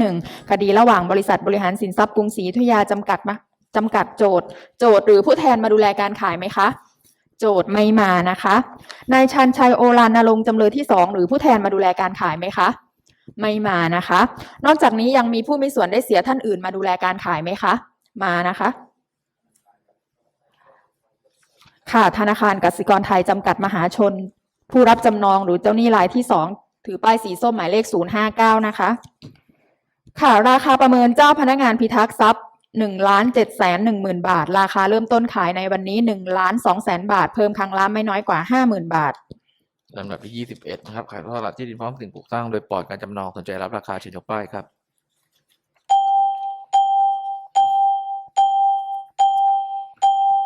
51 คดีระหว่างบริษัทบริหารสินทรัพย์กรุงศรีอยุธยาจำกัดมาจำกัดโจทย์ โจทย์หรือผู้แทนมาดูแลการขายไหมคะโจทย์ไม่มานะคะ นายชันชัยโอรานนรงจำเลยที่สองหรือผู้แทนมาดูแลการขายไหมคะ ไม่มานะคะ นอกจากนี้ยังมีผู้มีส่วนได้เสียท่านอื่นมาดูแลการขายไหมคะ มานะคะ ค่ะ ธนาคารกสิกรไทยจำกัดมหาชน ผู้รับจำนองหรือเจ้าหนี้รายที่สองถือป้ายสีส้มหมายเลข 059 นะคะ ค่ะ ราคาประเมินเจ้าพนักงานพิทักษ์ทรัพย์1ล้าน7แสน1หมื่นบาท ราคาเริ่มต้นขายในวันนี้1ล้าน2แสนบาท เพิ่มครั้งละไม่น้อยกว่า50,000บาทลำดับที่ยี่สิบเอ็ดนะครับขายทอดตลาดที่ดินพร้อมสิ่งปลูกสร้างโดยปลอดการจำนองสนใจรับราคาเชิญยกป้ายครับ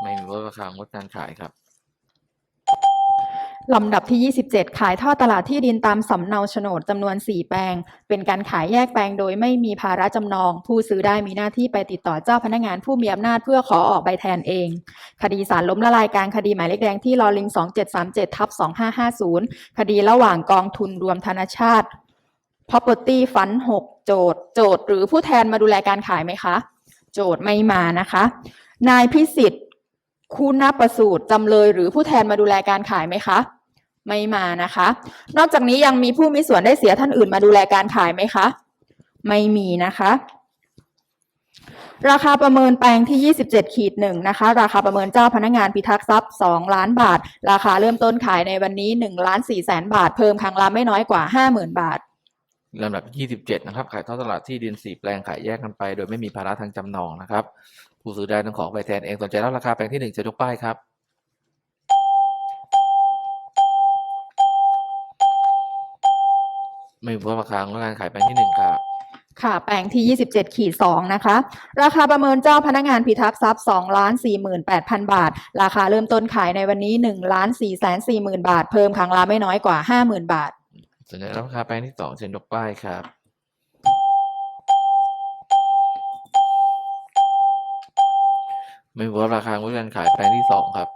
ไม่มีลดราคางดการขายครับ ลำดับที่ 27 ขายท่อตลาดที่ดินตามสำเนาโฉนดจำนวน 4 แปลง เป็นการขายแยกแปลงโดยไม่มีภาระจำนอง ผู้ซื้อได้มีหน้าที่ไปติดต่อเจ้าพนักงานผู้มีอำนาจเพื่อขอออกใบแทนเอง คดีสารล้มละลายการคดีหมายเลขแดงที่รอลิง 2737ทับ2550 คดีระหว่างกองทุนรวมธนชาติ Property Fund 6 โจทย์ โจทย์ หรือผู้แทนมาดูแลการขายไหมคะ โจทย์ไม่มานะคะ นายพิสิทธิ์คุณประสูตรจำเลยหรือผู้แทนมาดูแลการขายไหมคะ ไม่มานะคะ นอกจากนี้ยังมีผู้มีส่วนได้เสียท่านอื่นมาดูแลการขายไหมคะ ไม่มีนะคะ ราคาประเมินแปลงที่ 27ขีดหนึ่งนะคะ ราคาประเมินเจ้าพนักงานพิทักษ์ทรัพย์ 2 ล้านบาท ราคาเริ่มต้นขายในวันนี้1ล้าน4แสนบาท เพิ่มครั้งละไม่น้อยกว่า 50,000 บาทลำดับที่27 นะครับ ขายทอดตลาดที่ดิน 4 แปลงขายแยกกันไป โดยไม่มีภาระทางจำนองนะครับ ผู้ซื้อได้ต้องขอใบแทนเองสนใจรับราคาแปลงที่1เชิญยกป้ายครับ ไม่มีลดราคางดการขายแปลงที่1ครับค่ะ แปลงที่ 27 ขีด 2 นะคะ ราคาประเมินเจ้าพนักงานพิทักษ์ทรัพย์2ล้าน48,000 บาท ราคาเริ่มต้นขายในวันนี้1ล้าน4แสน40,000 บาท เพิ่มครั้งละไม่น้อยกว่า 50,000 บาทสนใจรับราคาแปลงที่2เชิญยกป้ายครับไม่มีลดราคางดการขายแปลงที่ 2 ครับ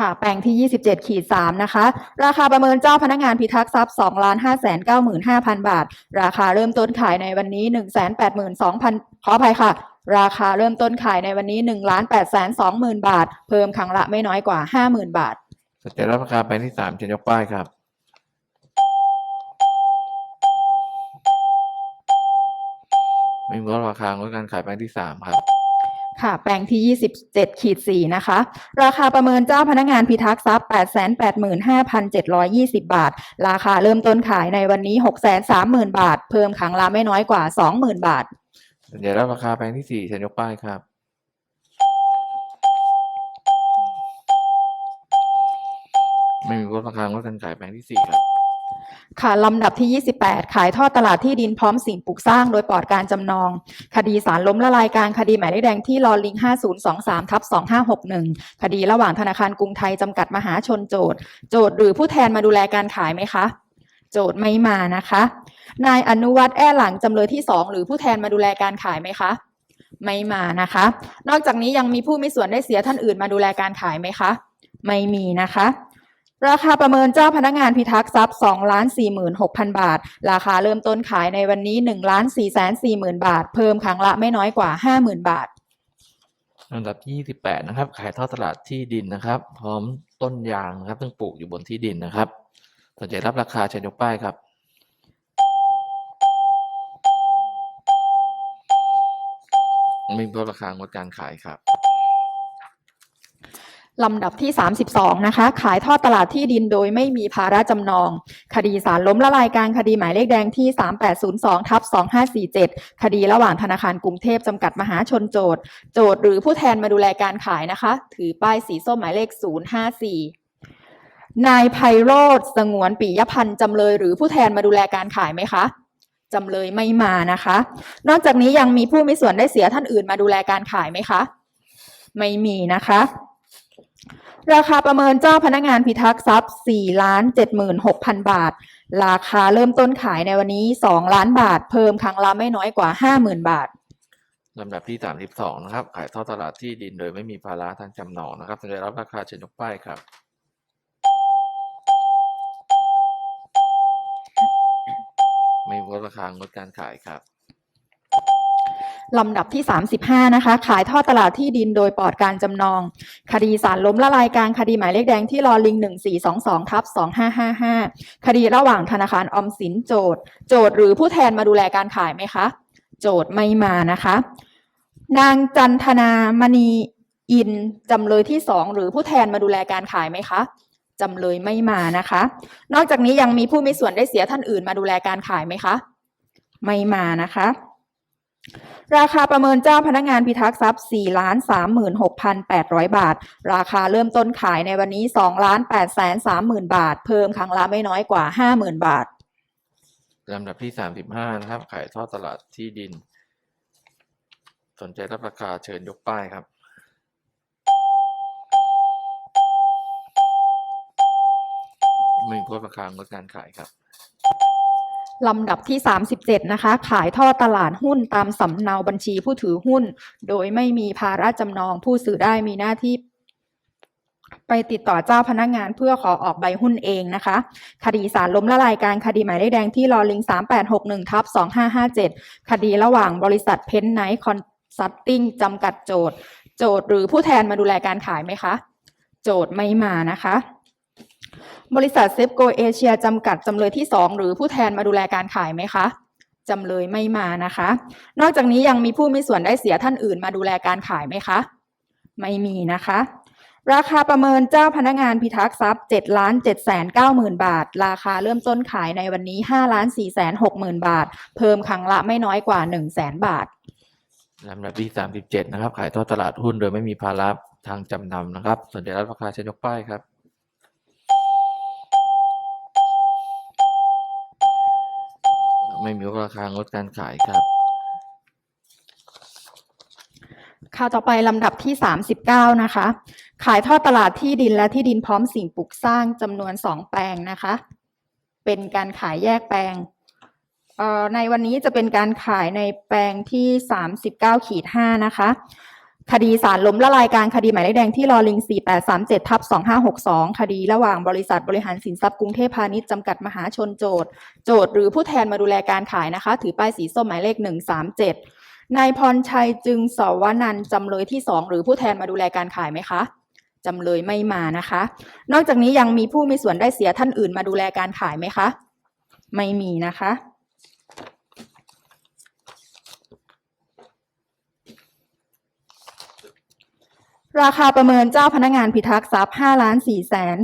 ค่ะ แปลงที่ 27 ขีด 3 นะคะ ราคาประเมินเจ้าพนักงานพิทักษ์ทรัพย์2ล้าน5แสน95,000 บาท ราคาเริ่มต้นขายในวันนี้ 1 8 2 0 0 0 ขออภัยค่ะ ราคาเริ่มต้นขายในวันนี้1ล้าน8แสน20,000 บาท เพิ่มครั้งละไม่น้อยกว่า 50,000 บาทสนใจรับราคาแปลงที่3เชิญยกป้ายครับไม่มีลดราคางดการขายแปลงที่3ครับ ค่ะ แปลงที่ 27ขีด4นะคะ ราคาประเมินเจ้าพนักงานพิทักษ์ทรัพย์ 885,720 บาท ราคาเริ่มต้นขายในวันนี้ 630,000 บาท เพิ่มครั้งละไม่น้อยกว่า 20,000 บาทสนใจรับราคาแปลงที่4เชิญยกป้ายครับ ไม่มีลดราคางดการขายแปลงที่4ครับ ค่ะลำดับที่ 28 ขายทอดตลาดที่ดินพร้อมสิ่งปลูกสร้างโดยปลอดการจำนอง คดีสารล้มละลายการคดีหมายเลขแดงที่รอลิง 5023ทับ2561 คดีระหว่างธนาคารกรุงไทยจำกัดมหาชนโจทย์โจทย์หรือผู้แทนมาดูแลการขายไหมคะ โจทย์ไม่มานะคะ นายอนุวัฒน์แอ้หลังจำเลยที่ 2 หรือผู้แทนมาดูแลการขายไหมคะ ไม่มานะคะ นอกจากนี้ยังมีผู้มีส่วนได้เสียท่านอื่นมาดูแลการขายไหมคะ ไม่มีนะคะ ราคาประเมินเจ้าพนักงานพิทักษ์ทรัพย์2ล้าน46,000 บาท ราคาเริ่มต้นขายในวันนี้1ล้าน4แสน40,000 บาท เพิ่มครั้งละไม่น้อยกว่า 50,000 บาทลำดับที่28 นะครับ ขายทอดตลาดที่ดินนะครับ พร้อมต้นยางนะครับ ซึ่งปลูกอยู่บนที่ดินนะครับสนใจรับราคาเชิญยกป้ายครับไม่มีลดราคางดการขายครับ ลำดับที่ 32 นะคะ ขายทอดตลาดที่ดินโดยไม่มีภาระจำนอง คดีสารล้มละลายการคดีหมายเลขแดงที่ 3802ทับ2547 คดีระหว่างธนาคารกรุงเทพจำกัดมหาชนโจทย์ โจทย์หรือผู้แทนมาดูแลการขายนะคะ ถือป้ายสีส้มหมายเลข 054 นายไพโรธสงวนปิยพันธ์จำเลยหรือผู้แทนมาดูแลการขายไหมคะจำเลยไม่มานะคะ นอกจากนี้ยังมีผู้มีส่วนได้เสียท่านอื่นมาดูแลการขายไหมคะ ไม่มีนะคะ ราคาประเมินเจ้าพนักงานพิทักษ์ทรัพย์4ล้าน76,000 บาท ราคาเริ่มต้นขายในวันนี้ 2 ล้านบาท เพิ่มครั้งละไม่น้อยกว่า 50,000 บาทลำดับที่ 32 นะครับ ขายทอดตลาดที่ดินโดยไม่มีภาระทางจำนองนะครับสนใจรับราคาเชิญยกป้ายครับ ไม่ลดราคางดการขายครับ ลำดับที่ 35 นะคะ ขายทอดตลาดที่ดินโดยปลอดการจำนอง คดีสารล้มละลายกลางคดีหมายเลขแดงที่รอลิง 1422ทับ2555 คดีระหว่างธนาคารออมสินโจทโจทหรือผู้แทนมาดูแลการขายไหมคะ โจทไม่มานะคะ นางจันทนามณีอินจำเลยที่สองหรือผู้แทนมาดูแลการขายไหมคะจำเลยไม่มานะคะ นอกจากนี้ยังมีผู้มีส่วนได้เสียท่านอื่นมาดูแลการขายไหมคะ ไม่มานะคะ ราคาประเมินเจ้าพนักงานพิทักษ์ทรัพย์4ล้าน36,800 บาท ราคาเริ่มต้นขายในวันนี้2ล้าน8แสน30,000 บาท เพิ่มครั้งละไม่น้อยกว่า 50,000 บาทลำดับที่สามสิบห้านะครับ ขายทอดตลาดที่ดิน สนใจรับราคาเชิญยกป้ายครับ ไม่มีผู้รับราคางดการขายครับ ลำดับที่ 37 นะคะ ขายท่อตลาดหุ้นตามสำเนาบัญชีผู้ถือหุ้น โดยไม่มีภาระจำนองผู้ซื้อได้มีหน้าที่ไปติดต่อเจ้าพนักงานเพื่อขอออกใบหุ้นเองนะคะ คดีสารล้มละลายการคดีหมายเลขแดงที่รอลิง 3861ทับ2557 คดีระหว่างบริษัทเพนไนท์คอนซัตติ้งจำกัดโจทย์ โจทย์หรือผู้แทนมาดูแลการขายไหมคะ โจทย์ไม่มานะคะ บริษัทเซฟโกเอเชียจำกัดจำเลยที่สองหรือผู้แทนมาดูแลการขายไหมคะจำเลยไม่มานะคะ นอกจากนี้ยังมีผู้มีส่วนได้เสียท่านอื่นมาดูแลการขายไหมคะ ไม่มีนะคะ ราคาประเมินเจ้าพนักงานพิทักษ์ทรัพย์7ล้าน7แสน9หมื่นบาท ราคาเริ่มต้นขายในวันนี้5ล้าน4แสน6หมื่นบาท เพิ่มครั้งละไม่น้อยกว่า1แสนบาทลำดับที่สามสิบเจ็ดนะครับ ขายทอดตลาดหุ้นโดยไม่มีภาระทางจำนำนะครับสนใจรับราคาเชิญยกป้ายครับ ไม่มีราคางดการขายครับ ข่าวต่อไปลำดับที่ 39 นะคะ ขายทอดตลาดที่ดินและที่ดินพร้อมสิ่งปลูกสร้างจำนวน 2 แปลงนะคะ เป็นการขายแยกแปลงในวันนี้จะเป็นการขายในแปลงที่ 39ขีด5นะคะ คดีสารล้มละลายการคดีหมายเลขแดงที่รอลิง 4837ทับ2562 คดีระหว่างบริษัทบริหารสินทรัพย์กรุงเทพพาณิชย์จำกัดมหาชนโจทย์ โจทย์หรือผู้แทนมาดูแลการขายนะคะ ถือป้ายสีส้มหมายเลข 137 นายพรชัยจึงสวนันจำเลยที่สองหรือผู้แทนมาดูแลการขายไหมคะจำเลยไม่มานะคะ นอกจากนี้ยังมีผู้มีส่วนได้เสียท่านอื่นมาดูแลการขายไหมคะ ไม่มีนะคะ ราคาประเมินเจ้าพนักงานพิทักษ์ทรัพย์5ล้าน4แสน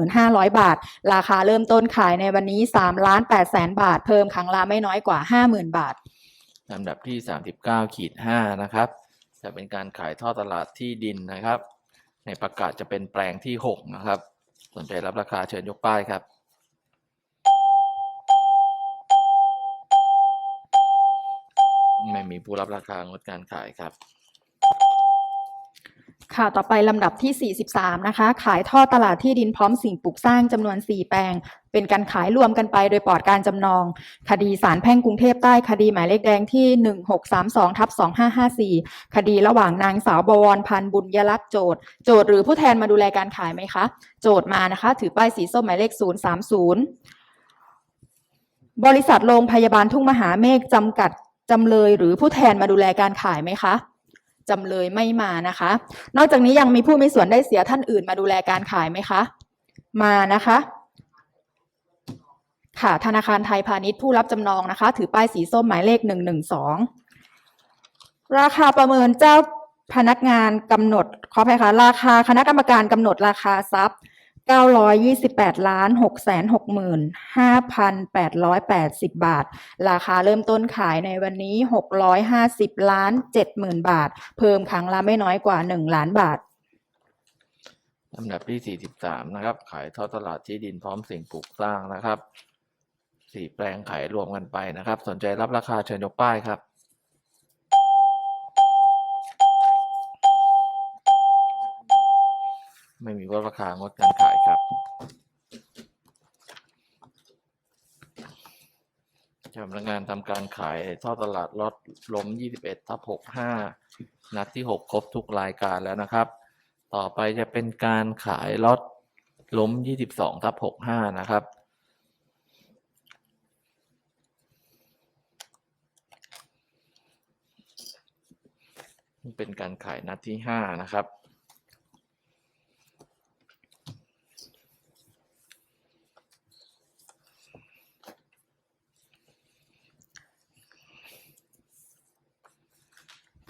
25,500 บาท ราคาเริ่มต้นขายในวันนี้3ล้าน8แสนบาท เพิ่มครั้งละไม่น้อยกว่า 50,000 บาทลำดับที่สามสิบเก้าขีดห้านะครับ จะเป็นการขายท่อตลาดที่ดินนะครับ ในประกาศจะเป็นแปลงที่หกนะครับ สนใจรับราคาเชิญยกป้ายครับไม่มีผู้รับราคางดการขายครับ ค่ะ ต่อไปลำดับที่ 43 นะคะ ขายท่อตลาดที่ดินพร้อมสิ่งปลูกสร้างจำนวน 4 แปลง เป็นการขายรวมกันไปโดยปลอดการจำนอง คดีสารแพ่งกรุงเทพใต้คดีหมายเลขแดงที่ 1632ทับ2554 คดีระหว่างนางสาวบวรพันธ์บุญยรัตน์โจทย์โจทย์หรือผู้แทนมาดูแลการขายไหมคะ โจทย์มานะคะ ถือป้ายสีส้มหมายเลข 030 บริษัทโรงพยาบาลทุ่งมหาเมฆจำกัดจำเลยหรือผู้แทนมาดูแลการขายไหมคะ จำเลยไม่มานะคะ นอกจากนี้ยังมีผู้มีส่วนได้เสียท่านอื่นมาดูแลการขายไหมคะ มานะคะ ค่ะธนาคารไทยพาณิชย์ผู้รับจำนองนะคะ ถือป้ายสีส้มหมายเลขหนึ่งหนึ่งสองราคาประเมินเจ้าพนักงานกำหนดขออภัยค่ะราคาคณะกรรมการกำหนดราคาทรัพย์ 928ล้าน6แสน6หมื่น5,880 บาท ราคาเริ่มต้นขายในวันนี้ 650ล้าน7หมื่นบาท เพิ่มครั้งละไม่น้อยกว่า 1 ล้านบาทลำดับที่ 43 นะครับ ขายทอดตลาดที่ดินพร้อมสิ่งปลูกสร้างนะครับสี่แปลงขายรวมกันไปนะครับ สนใจรับราคาเชิญยกป้ายครับไม่มีว่าราคางดการขาย ครับพนักงานทำการขายทอดตลาดล็อตล้ม 21ทับ65 นัดที่ 6 ครบทุกรายการแล้วนะครับ ต่อไปจะเป็นการขายล็อตล้ม 22ทับ65 นะครับเป็นการขายนัดที่ห้านะครับ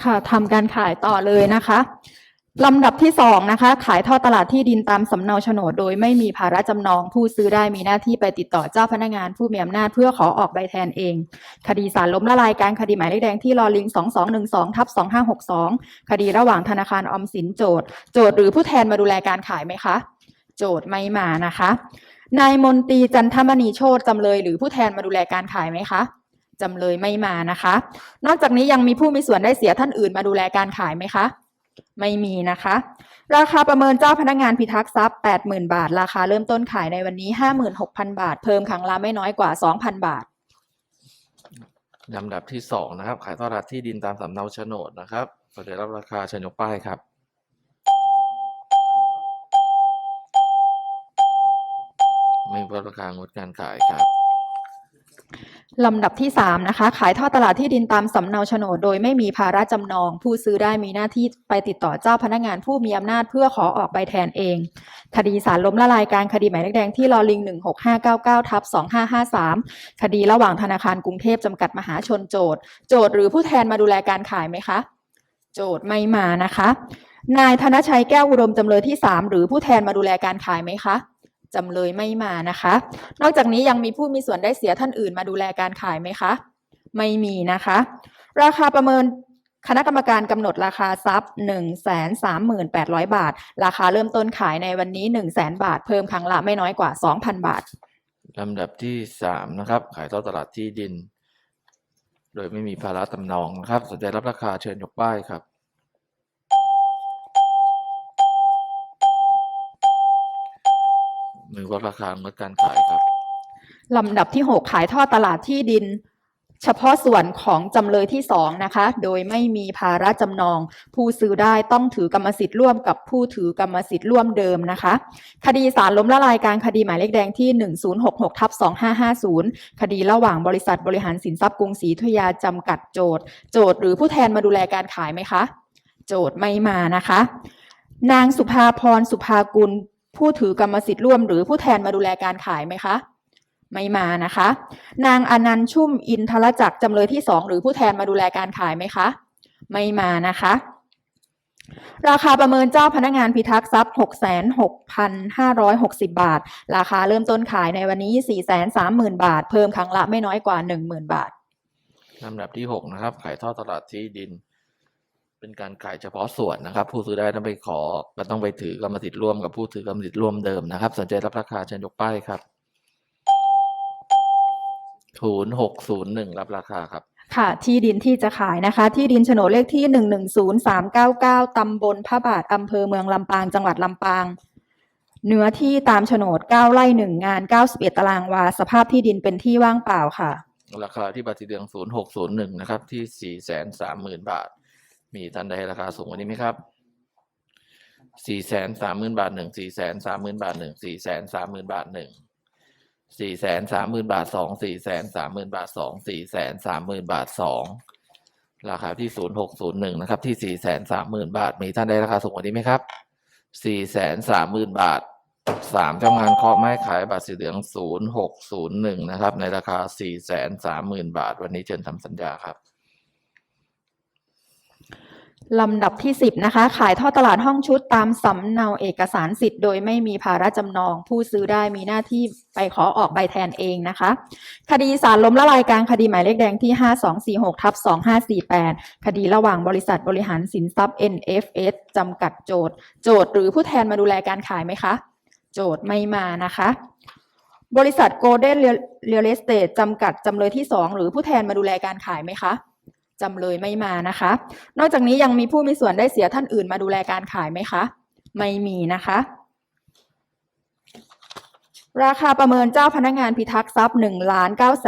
ค่ะทำการขายต่อเลยนะคะลำดับที่สองนะคะ ขายทอดตลาดที่ดินตามสำเนาโฉนด โดยไม่มีภาระจำนอง ผู้ซื้อได้มีหน้าที่ไปติดต่อเจ้าพนักงานผู้มีอำนาจเพื่อขอออกใบแทนเอง คดีสารล้มละลายการคดีหมายเลขแดงที่รอลิง 2212ทับ2562 คดีระหว่างธนาคารออมสินโจทย์โจทย์หรือผู้แทนมาดูแลการขายไหมคะ โจทย์ไม่มานะคะ นายมนตรีจันทมณีโชตจำเลย หรือผู้แทนมาดูแลการขายไหมคะ จำเลยไม่มานะคะ นอกจากนี้ยังมีผู้มีส่วนได้เสียท่านอื่นมาดูแลการขายไหมคะ ไม่มีนะคะ ราคาประเมินเจ้าพนักงานพิทักษ์ทรัพย์ 80,000 บาท ราคาเริ่มต้นขายในวันนี้ 56,000 บาท เพิ่มครั้งละไม่น้อยกว่า 2,000 บาทลำดับที่สองนะครับ ขายทอดตลาดที่ดินตามสำเนาโฉนดนะครับสนใจรับราคาเชิญยกป้ายครับไม่ลดราคางดการขายครับ ลำดับที่ 3 นะคะ ขายทอดตลาดที่ดินตามสำเนาโฉนด โดยไม่มีภาระจำนอง ผู้ซื้อได้มีหน้าที่ไปติดต่อเจ้าพนักงานผู้มีอำนาจเพื่อขอออกใบแทนเอง คดีสารล้มละลายการคดีหมายเลขแดงที่รอลิง 16599ทับ2553 คดีระหว่างธนาคารกรุงเทพจำกัดมหาชนโจทย์ โจทย์หรือผู้แทนมาดูแลการขายไหมคะ โจทย์ไม่มานะคะ นายธนชัยแก้วอุดมจำเลยที่ 3 หรือผู้แทนมาดูแลการขายไหมคะ จำเลยไม่มานะคะ นอกจากนี้ยังมีผู้มีส่วนได้เสียท่านอื่นมาดูแลการขายไหมคะ ไม่มีนะคะ ราคาประเมินคณะกรรมการกำหนดราคาทรัพย์ 1 3 8 0 0บาท ราคาเริ่มต้นขายในวันนี้ 1 0 0 0 0แบาท เพิ่มครั้งละไม่น้อยกว่า 2,000 บาท ลำดับที่สามนะครับ ขายทอดตลาดที่ดิน โดยไม่มีภาระจำนองนะครับสนใจรับราคาเชิญยกป้ายครับ มือวัดราคางดการขายครับลำดับที่ 6 ขายทอดตลาดที่ดิน เฉพาะส่วนของจำเลยที่2นะคะ โดยไม่มีภาระจำนอง ผู้ซื้อได้ต้องถือกรรมสิทธิ์ร่วมกับผู้ถือกรรมสิทธิ์ร่วมเดิมนะคะ คดีสารล้มละลายการคดีหมายเลขแดงที่ 1066ทับ2550 คดีระหว่างบริษัทบริหารสินทรัพย์กรุงศรีอยุยาจำกัดโจทย์ โจทย์หรือผู้แทนมาดูแลการขายไหมคะ โจทย์ไม่มานะคะ นางสุภาพรสุภากุล ผู้ถือกรรมสิทธิ์ร่วม หรือผู้แทนมาดูแลการขายไหมคะ ไม่มานะคะ นางอนันต์ชุ่มอินทรจักรจำเลยที่สองหรือผู้แทนมาดูแลการขายไหมคะ ไม่มานะคะ ราคาประเมินเจ้าพนักงานพิทักษ์ทรัพย์ 66,560 บาท ราคาเริ่มต้นขายในวันนี้ 430,000 บาท เพิ่มครั้งละไม่น้อยกว่า 10,000 บาทลำดับที่หกนะครับ ขายทอดตลาดที่ดิน เป็นการขายเฉพาะส่วนนะครับ ผู้ซื้อได้ต้องไปขอก็ต้องไปถือกรรมสิทธิ์ร่วมกับผู้ถือกรรมสิทธิ์ร่วมเดิมนะครับ สนใจรับราคาเชิญยกป้ายครับศูนย์หกศูนย์หนึ่งรับราคาครับ ค่ะ ที่ดินที่จะขายนะคะ ที่ดินโฉนดเลขที่หนึ่งหนึ่งศูนย์สามเก้าเก้าตำบลพระบาทอำเภอเมืองลำปางจังหวัดลำปาง เนื้อที่ตามโฉนดเก้าไร่หนึ่งงานเก้าสิบเอ็ดตารางวา สภาพที่ดินเป็นที่ว่างเปล่าค่ะ ราคาที่บัตรสีเหลืองศูนย์หกศูนย์หนึ่งนะครับ ที่สี่แสนสามหมื่นบาท มีท่านใดราคาสูงกว่านี้ไหมครับสี่แสนสามหมื่นบาทหนึ่งสี่แสนสามหมื่นบาทหนึ่งสี่แสนสามหมื่นบาทหนึ่งสี่แสนสามหมื่นบาทสองสี่แสนสามหมื่นบาทสองสี่แสนสามหมื่นบาทสองราคาที่ศูนย์หกศูนย์หนึ่งนะครับที่สี่แสนสามหมื่นบาท มีท่านใดราคาสูงกว่านี้ไหมครับสี่แสนสามหมื่นบาทสามเจ้างานเคาะไม้ขายบัตรสีเหลืองศูนย์หกศูนย์หนึ่งนะครับ ในราคาสี่แสนสามหมื่นบาท วันนี้เชิญทำสัญญาครับ ลำดับที่ 10 นะคะ ขายท่อตลาดห้องชุดตามสำเนาเอกสารสิทธิ์ โดยไม่มีภาระจำนอง ผู้ซื้อได้มีหน้าที่ไปขอออกใบแทนเองนะคะ คดีสารล้มละลายการคดีหมายเลขแดงที่ 5246ทับ2548 คดีระหว่างบริษัทบริหารสินทรัพย์ NFS จำกัดโจทย์ โจทย์หรือผู้แทนมาดูแลการขายไหมคะ โจทย์ไม่มานะคะบริษัท Golden Real Estate จำกัดจำเลยที่ 2 หรือผู้แทนมาดูแลการขายไหมคะ จำเลยไม่มานะคะ นอกจากนี้ยังมีผู้มีส่วนได้เสียท่านอื่นมาดูแลการขายไหมคะ ไม่มีนะคะ ราคาประเมินเจ้าพนักงานพิทักษ์ทรัพย์1 9 5 3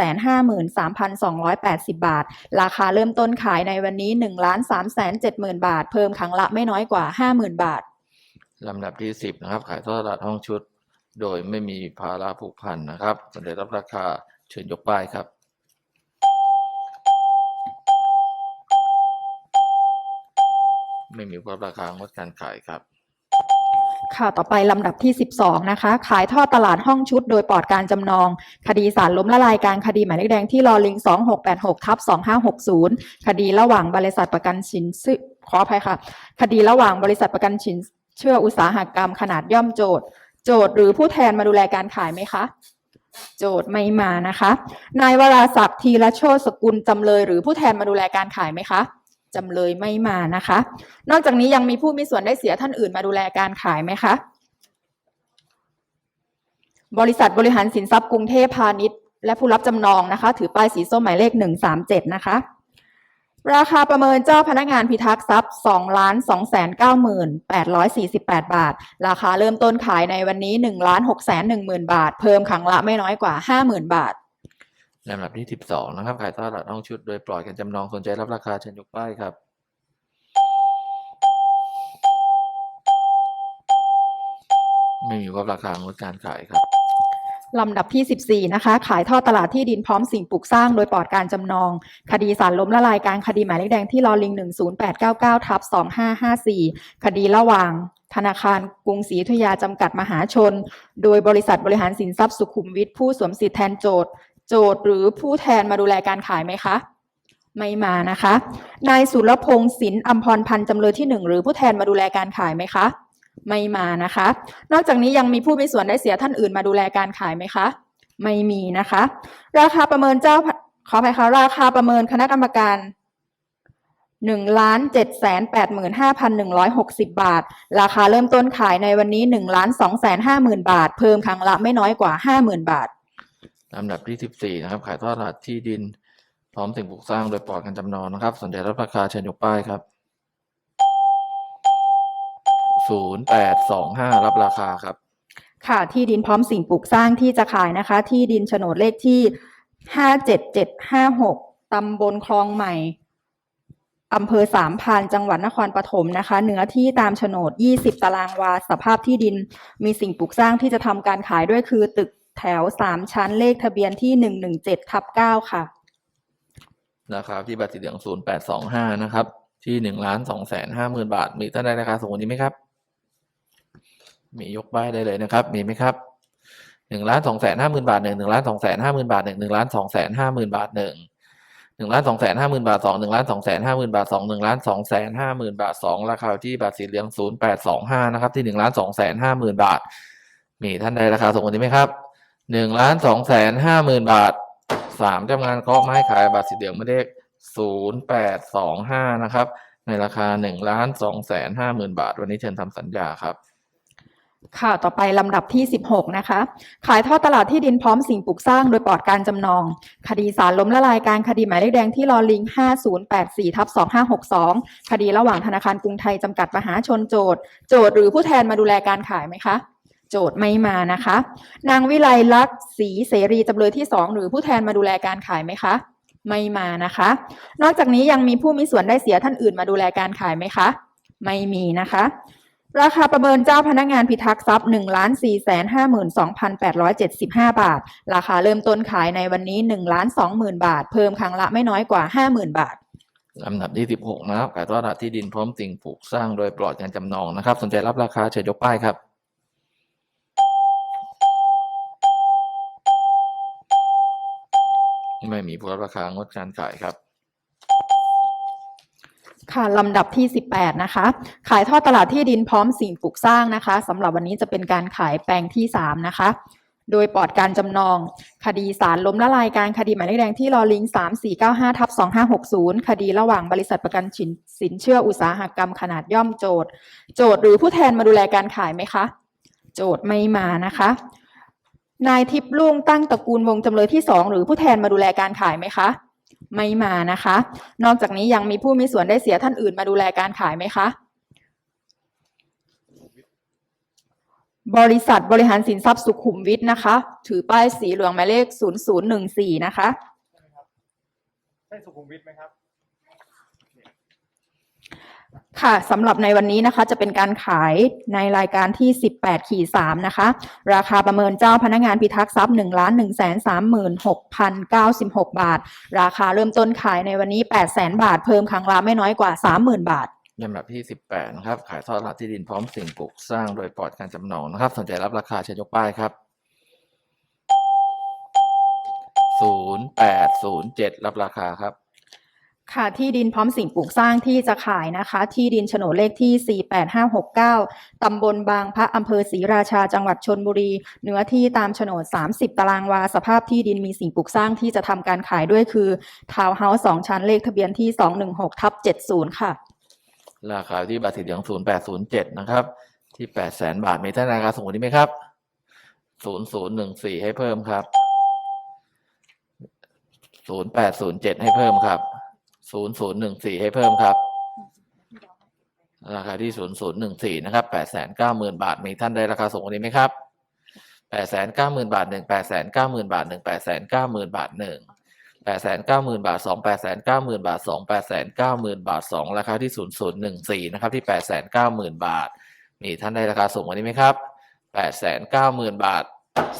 2 8 0บาท ราคาเริ่มต้นขายในวันนี้1 3 7 0 0 0บาท เพิ่มครั้งละไม่น้อยกว่า50,000บาท ลำดับที่สิบนะครับ ขายทอดตลาดห้องชุด โดยไม่มีภาระผูกพันนะครับสนใจรับราคาเชิญยกป้ายครับ ไม่มีผู้รับราคางดการขายครับ ค่ะต่อไปลำดับที่ 12 นะคะ ขายทอดตลาดห้องชุดโดยปลอดการจำนอง คดีสารล้มละลายการคดีหมายเลขแดงที่รอลิง 2686ทับ2560 คดีระหว่างบริษัทประกันสินซื้อขออภัยค่ะ คดีระหว่างบริษัทประกันสินเชื่ออุตสาหกรรมขนาดย่อมโจทย์ โจทย์หรือผู้แทนมาดูแลการขายไหมคะโจทย์ไม่มานะคะ นายวราศักดิ์ธีรโชตสกุลจำเลยหรือผู้แทนมาดูแลการขายไหมคะ จำเลยไม่มานะคะ นอกจากนี้ยังมีผู้มีส่วนได้เสียท่านอื่นมาดูแลการขายไหมคะ บริษัทบริหารสินทรัพย์กรุงเทพพาณิชย์ และผู้รับจำนองนะคะ ถือป้ายสีส้มหมายเลขหนึ่งสามเจ็ดนะคะ ราคาประเมินเจ้าพนักงานพิทักษ์ทรัพย์สองล้านสองแสนเก้าหมื่นแปดร้อยสี่สิบแปดบาท ราคาเริ่มต้นขายในวันนี้หนึ่งล้านหกแสนหนึ่งหมื่นบาท เพิ่มครั้งละไม่น้อยกว่าห้าหมื่นบาท ลำดับที่สิบสองนะครับ ขายทอดตลาดห้องชุดโดยปล่อยการจำนองสนใจรับราคาเชิญยกป้ายครับ ไม่มีผู้รับราคางดการขายครับ ลำดับที่ 14 นะคะ ขายทอดตลาดที่ดินพร้อมสิ่งปลูกสร้างโดยปลอดการจำนอง คดีสารล้มละลายการคดีหมายเลขแดงที่รอลิง 10899ทับ2554 คดีระหว่างธนาคารกรุงศรีอยุธยาจำกัดมหาชน โดยบริษัทบริหารสินทรัพย์สุขุมวิทผู้สวมสิทธิแทนโจทย์ โจทย์หรือผู้แทนมาดูแลการขายไหมคะ ไม่มานะคะ นายสุรพงศ์สินอัมพรพันธ์จำเลยที่หนึ่งหรือผู้แทนมาดูแลการขายไหมคะ ไม่มานะคะ นอกจากนี้ยังมีผู้มีส่วนได้เสียท่านอื่นมาดูแลการขายไหมคะ ไม่มีนะคะ ราคาประเมินเจ้าขออภัยค่ะราคาประเมินคณะกรรมการหนึ่งล้านเจ็ดแสนแปดหมื่นห้าพันหนึ่งร้อยหกสิบบาท ราคาเริ่มต้นขายในวันนี้หนึ่งล้านสองแสนห้าหมื่นบาท เพิ่มครั้งละไม่น้อยกว่าห้าหมื่นบาท ลำดับที่สิบสี่นะครับ ขายทอดตลาดที่ดิน พร้อมสิ่งปลูกสร้างโดยปลอดการจำนองนะครับ สนใจรับราคาเชิญยกป้ายครับศูนย์แปดสองห้ารับราคาครับ ค่ะ ที่ดินพร้อมสิ่งปลูกสร้างที่จะขายนะคะ ที่ดินโฉนดเลขที่ห้าเจ็ดเจ็ดห้าหกตำบลคลองใหม่อำเภอสามพานจังหวัดนครปฐมนะคะ เนื้อที่ตามโฉนด 20 ตารางวา สภาพที่ดิน มีสิ่งปลูกสร้างที่จะทำการขายด้วยคือตึก แถว3ชั้นเลขทะเบียนที่117ทับ9ค่ะราคาที่บัตรสีเหลืองศูนย์แปดสองห้านะครับ ที่หนึ่งล้านสองแสนห้าหมื่นบาท มีท่านใดราคาสูงกว่านี้ไหมครับ มียกป้ายได้เลยนะครับ มีไหมครับหนึ่งล้านสองแสนห้าหมื่นบาทหนึ่งหนึ่งล้านสองแสนห้าหมื่นบาทหนึ่งหนึ่งล้านสองแสนห้าหมื่นบาทหนึ่งหนึ่งล้านสองแสนห้าหมื่นบาทสองหนึ่งล้านสองแสนห้าหมื่นบาทสองหนึ่งล้านสองแสนห้าหมื่นบาทสองราคาที่บัตรสีเหลืองศูนย์แปดสองห้านะครับ ที่หนึ่งล้านสองแสนห้าหมื่นบาท มีท่านใดราคาสูงกว่านี้ไหมครับ หนึ่งล้านสองแสนห้าหมื่นบาทสามจำงานเคาะไม้ขายบัตรสีเหลืองไม่เลขศูนย์แปดสองห้านะครับ ในราคาหนึ่งล้านสองแสนห้าหมื่นบาท วันนี้เชิญทำสัญญาครับค่ะ ต่อไปลำดับที่ 16 นะคะ ขายทอดตลาดที่ดินพร้อมสิ่งปลูกสร้างโดยปลอดการจำนอง คดีสารล้มละลายการคดีหมายเลขแดงที่รอลิง 5084ทับ2562 คดีระหว่างธนาคารกรุงไทยจำกัดมหาชนโจทย์ โจทย์หรือผู้แทนมาดูแลการขายไหมคะ โจทย์ไม่มานะคะ นางวิไลลักษณ์ศรีเสรีจำเลยที่ 2 หรือผู้แทนมาดูแลการขายไหมคะ ไม่มานะคะ นอกจากนี้ยังมีผู้มีส่วนได้เสียท่านอื่นมาดูแลการขายไหมคะ ไม่มีนะคะ ราคาประเมินเจ้าพนักงานพิทักษ์ทรัพย์หนึ่งล้านสี่แสนห้าหมื่นสองพันแปดร้อยเจ็ดสิบห้าบาท ราคาเริ่มต้นขายในวันนี้หนึ่งล้านสองหมื่นบาท เพิ่มครั้งละไม่น้อยกว่าห้าหมื่นบาทลำดับที่สิบหกนะครับขายทอดตลาดที่ดินพร้อมสิ่งปลูกสร้างโดยปลอดการจำนองนะครับ สนใจรับราคาเชิญยกป้ายครับ ไม่มีผู้รับราคางดการขายครับค่ะลำดับที่ 18 นะคะ ขายทอดตลาดที่ดินพร้อมสิ่งปลูกสร้างนะคะสำหรับวันนี้จะเป็นการขายแปลงที่ 3 นะคะ โดยปอดการจำนอง คดีสารล้มละลายการคดีหมายเลขแดงที่รอลิง 3495ทับ2560 คดีระหว่างบริษัทประกันสินสินเชื่ออุตสาหกรรมขนาดย่อมโจทย์ โจทย์หรือผู้แทนมาดูแลการขายไหมคะ โจทย์ไม่มานะคะ นายทิพย์ลุงตั้งตระกูลวงจำเลยที่2หรือผู้แทนมาดูแลการขายไหมคะ ไม่มานะคะ นอกจากนี้ยังมีผู้มีส่วนได้เสียท่านอื่นมาดูแลการขายไหมคะ บริษัทบริหารสินทรัพย์สุขุมวิทนะคะ ถือป้ายสีเหลืองหมายเลข 0014 นะคะ ใช่สุขุมวิทไหมครับ ค่ะสำหรับในวันนี้นะคะจะเป็นการขายในรายการที่ 18ขี3นะคะ ราคาประเมินเจ้าพนักงานพิทักษ์ทรัพย์1 1 3 6 0 9 6 บาท ราคาเริ่มต้นขายในวันนี้8 0 0 0 0 0 บาท เพิ่มครั้งละไม่น้อยกว่า 30,000 บาทลำดับที่สิบแปดนะครับ ขายทอดตลาดที่ดินพร้อมสิ่งปลูกสร้างโดยปลอดการจำนองนะครับ สนใจรับราคาเชิญยกป้ายครับศูนย์แปดศูนย์เจ็ดรับราคาครับ ค่ะที่ดินพร้อมสิ่งปลูกสร้างที่จะขายนะคะ ที่ดินโฉนดเลขที่ 48569 ตำบลบางพระอำเภอศรีราชาจังหวัดชนบุรี เนื้อที่ตามโฉนด 30 ตารางวา สภาพที่ดินมีสิ่งปลูกสร้างที่จะทำการขายด้วยคือ ทาวน์เฮาส์สองชั้นเลขทะเบียนที่ 216ทับ70 ค่ะ ราคาที่บัตรสีเหลืองศูนย์แปดศูนย์เจ็ดนะครับ ที่แปดแสนบาทมีท่านราคาสูงกว่านี้ไหมครับศูนย์ศูนย์หนึ่งสี่ให้เพิ่มครับศูนย์แปดศูนย์เจ็ดให้เพิ่มครับ ศูนย์ศูนย์หนึ่งสี่ให้เพิ่มครับ ราคาที่ศูนย์ศูนย์หนึ่งสี่นะครับแปดแสนเก้าหมื่นบาทมีท่านใดราคาสูงกว่านี้ไหมครับแปดแสนเก้าหมื่นบาทหนึ่งแปดแสนเก้าหมื่นบาทหนึ่งแปดแสนเก้าหมื่นบาทหนึ่งแปดแสนเก้าหมื่นบาทสองแปดแสนเก้าหมื่นบาทสองแปดแสนเก้าหมื่นบาทสองราคาที่ศูนย์ศูนย์หนึ่งสี่นะครับที่แปดแสนเก้าหมื่นบาท มีท่านใดราคาสูงกว่านี้ไหมครับแปดแสนเก้าหมื่นบาท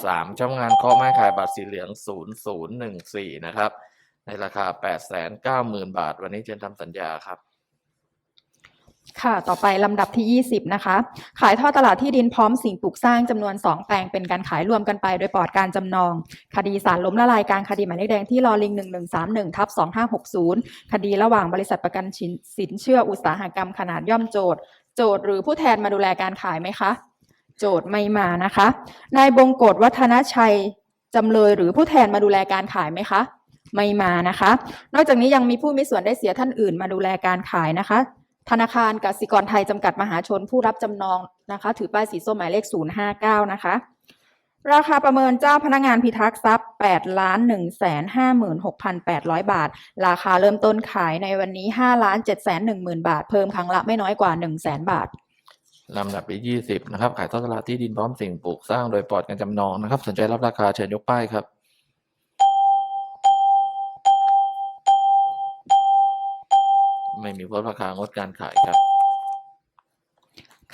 สามช่องงานเคาะไม้ขายบัตรสีเหลืองศูนย์ศูนย์หนึ่งสี่นะครับ ในราคาแปดแสนเก้าหมื่นบาท วันนี้เชิญทำสัญญาครับ ค่ะ ต่อไปลำดับที่ 20 นะคะ ขายท่อตลาดที่ดินพร้อมสิ่งปลูกสร้างจำนวน 2 แปลงเป็นการขายรวมกันไปโดยปลอดการจำนอง คดีสารล้มละลายกางคดีหมายเลขแดงที่รอลิง 1131ทับ2560 คดีระหว่างบริษัทประกันสินสินเชื่ออุตสาหกรรมขนาดย่อมโจทย์ โจทย์หรือผู้แทนมาดูแลการขายไหมคะ โจทย์ไม่มานะคะ นายบงกฎวัฒนชัยจำเลยหรือผู้แทนมาดูแลการขายไหมคะ ไม่มานะคะ นอกจากนี้ยังมีผู้มีส่วนได้เสียท่านอื่นมาดูแลการขายนะคะ ธนาคารกสิกรไทยจำกัดมหาชนผู้รับจำนองนะคะ ถือป้ายสีส้มหมายเลข 059 นะคะ ราคาประเมินเจ้าพนักงานพิทักษ์ทรัพย์8ล้าน1 5 6 8 0 0 บาท ราคาเริ่มต้นขายในวันนี้5ล้าน7 1 0 0 0 บาท เพิ่มครั้งละไม่น้อยกว่า1แสนบาทลำดับที่ยี่สิบนะครับ ขายทอดตลาดที่ดินพร้อมสิ่งปลูกสร้างโดยปลอดการจำนองนะครับ สนใจรับราคาเชิญยกป้ายครับ ไม่มีลดราคางดการขายครับ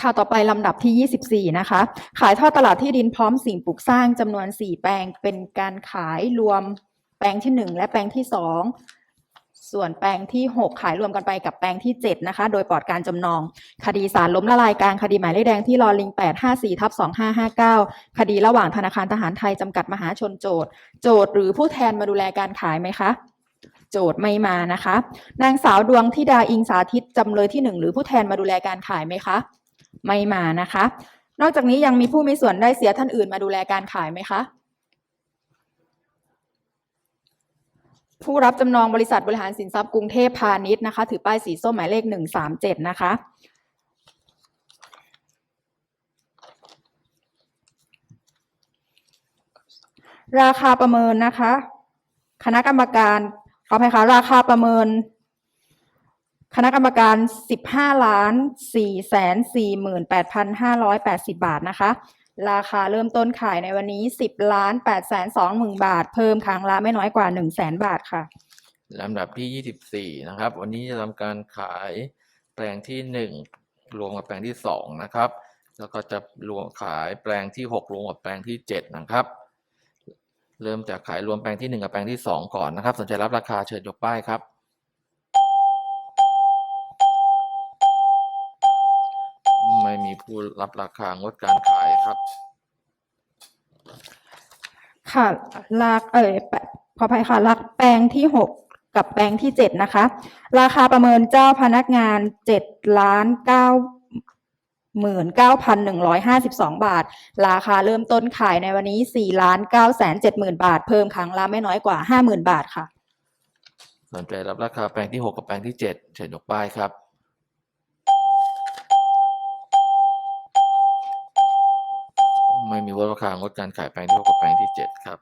ค่ะต่อไปลำดับที่ 24 นะคะ ขายทอดตลาดที่ดินพร้อมสิ่งปลูกสร้างจำนวน 4 แปลง เป็นการขายรวมแปลงที่ 1 และแปลงที่ 2 ส่วนแปลงที่ 6 ขายรวมกันไปกับแปลงที่ 7 นะคะ โดยปลอดการจำนอง คดีสารล้มละลายกลางคดีหมายเลขแดงที่รอลิง 854ทับ2559 คดีระหว่างธนาคารทหารไทยจำกัดมหาชนโจทย์ โจทย์หรือผู้แทนมาดูแลการขายไหมคะ โจทย์ไม่มานะคะ นางสาวดวงธิดาอิงสาธิตจำเลยที่หนึ่งหรือผู้แทนมาดูแลการขายไหมคะไม่มานะคะ นอกจากนี้ยังมีผู้มีส่วนได้เสียท่านอื่นมาดูแลการขายไหมคะ ผู้รับจำนองบริษัทบริหารสินทรัพย์กรุงเทพพาณิชย์นะคะ ถือป้ายสีส้มหมายเลขหนึ่งสามเจ็ดนะคะราคาประเมินนะคะ คณะกรรมการ ขออภัยค่ะราคาประเมิน คณะกรรมการ 15ล้าน4แสน48,580บาทนะคะ ราคาเริ่มต้นขายในวันนี้ 10ล้าน8แสน20,000บาท เพิ่มครั้งละไม่น้อยกว่า1แสนบาทค่ะลำดับที่ยี่สิบสี่นะครับ วันนี้จะทำการขายแปลงที่หนึ่งรวมกับแปลงที่สองนะครับ แล้วก็จะรวมขายแปลงที่หกรวมกับแปลงที่เจ็ดนะครับ เริ่มจากขายรวมแปลงที่หนึ่งกับแปลงที่สองก่อนนะครับ สนใจรับราคาเชิญยกป้ายครับ ไม่มีผู้รับราคางดการขายครับ ค่ะลากเอ่ยขออภัยค่ะลักแปลงที่หกกับแปลงที่เจ็ดนะคะ ราคาประเมินเจ้าพนักงานเจ็ดล้านเหมื่นเก้าพันหนึ่งร้อยห้าสิบสองบาท ราคาเริ่มต้นขายในวันนี้สี่ล้านเก้าแสนเจ็ดหมื่นบาท เพิ่มครั้งละไม่น้อยกว่าห้าหมื่นบาทค่ะ สนใจรับราคาแปลงที่หกกับแปลงที่เจ็ดเชิญยกป้ายครับไม่มีลดราคางดการขายแปลงที่หกกับแปลงที่เจ็ดครับ